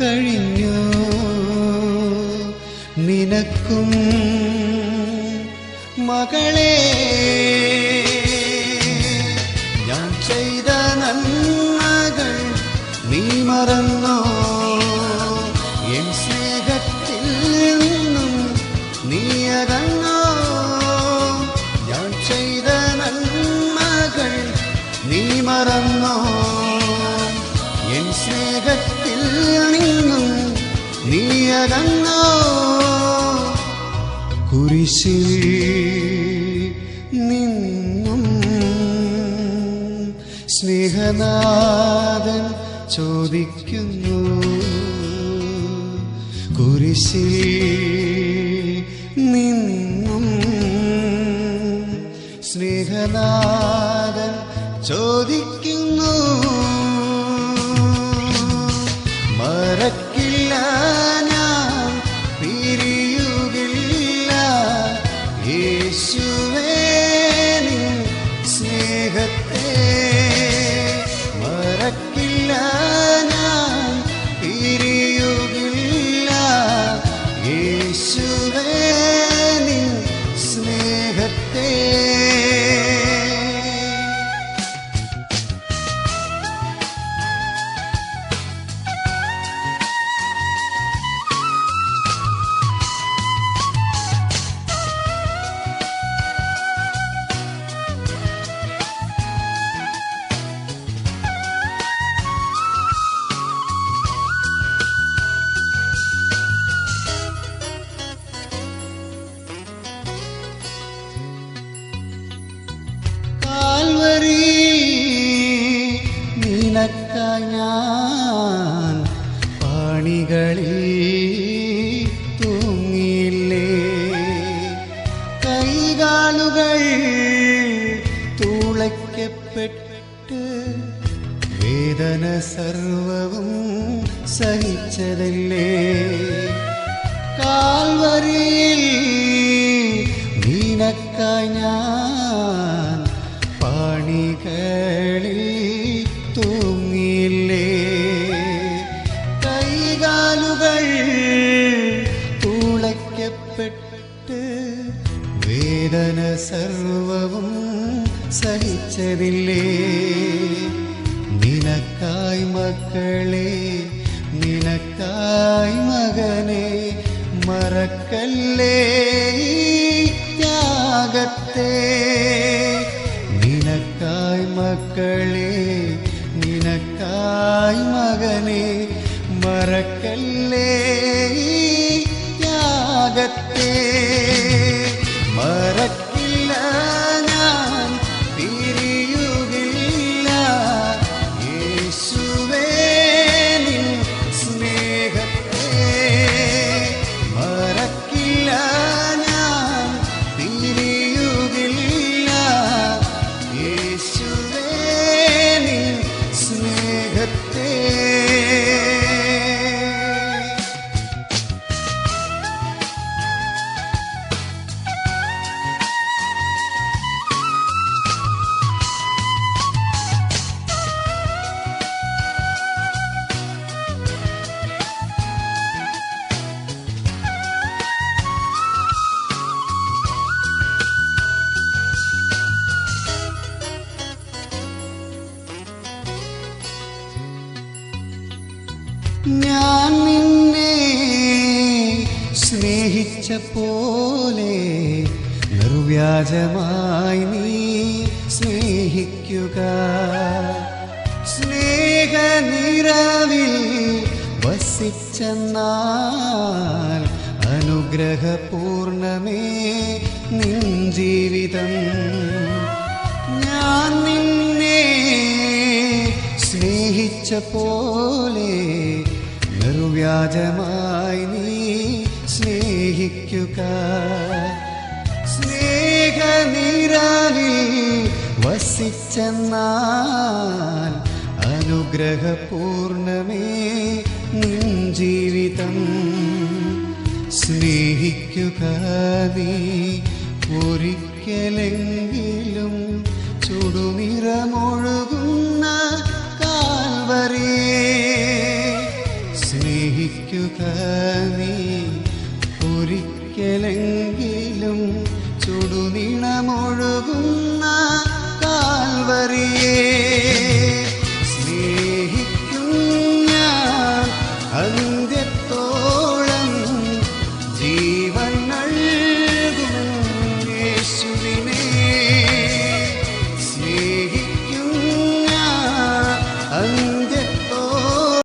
കഴിഞ്ഞു. നിനക്കും മകളെ ഞാൻ ചെയ്ത നന്മകൾ നീ മറന്നോ? എൻ സ്നേഹത്തിൽ നിന്നും നീ അകന്നോ? ഞാൻ ചെയ്ത നന്മകൾ നീ മറന്നോ? നീ അകന്നോ കുരിശിൽ നിന്നും സ്നേഹനാഥൻ ചോദിക്കുന്നു കുരിശിൽ നിന്നും സ്നേഹനാഥൻ ചോദിക്കുന്നു. നിനക്ക ഞാൻ പാണികളിൽ തൂങ്ങിയില്ലേ? കൈകാലുകൾ തൂളയ്ക്കപ്പെട്ട് വേദന സർവവും സഹിച്ചതല്ലേ? കാൽവരിയിൽ നിനക്ക ഞാൻ സർവവും സഹിച്ചതില്ലേ? നിനക്കായി മക്കളെ നിനക്കായി മകനെ മറക്കല്ലേ ത്യാഗത്തെ? നിനക്കായി മക്കളെ നിനക്കായി മകനെ മറക്കല്ലേ ത്യാഗത്തെ? മറക്കില്ല ഞാൻ നിന്നെ സ്നേഹിച്ച പോലെ നിർവ്യാജമായി നീ സ്നേഹിക്കുക. സ്നേഹനിറവിൽ വസിച്ചെന്നാൽ അനുഗ്രഹപൂർണമേ നിൻ ജീവിതം. ഞാൻ നിന്നെ സ്നേഹിച്ച പോലെ നിർവ്യാജമായി നീ സ്നേഹിക്കുക. സ്നേഹനിരാവിൽ വസിച്ചെന്നാൽ അനു അനുഗ്രഹപൂർണമേ ജീവിതം. സ്നേഹിക്കുക നീ ഒരിക്കലെങ്കിലും ചുടുനിറമൊഴുകുന്ന നീ ഒരിക്കലെങ്കിലും ചുടുനിണമൊഴുകുന്ന കാൽവറിയേ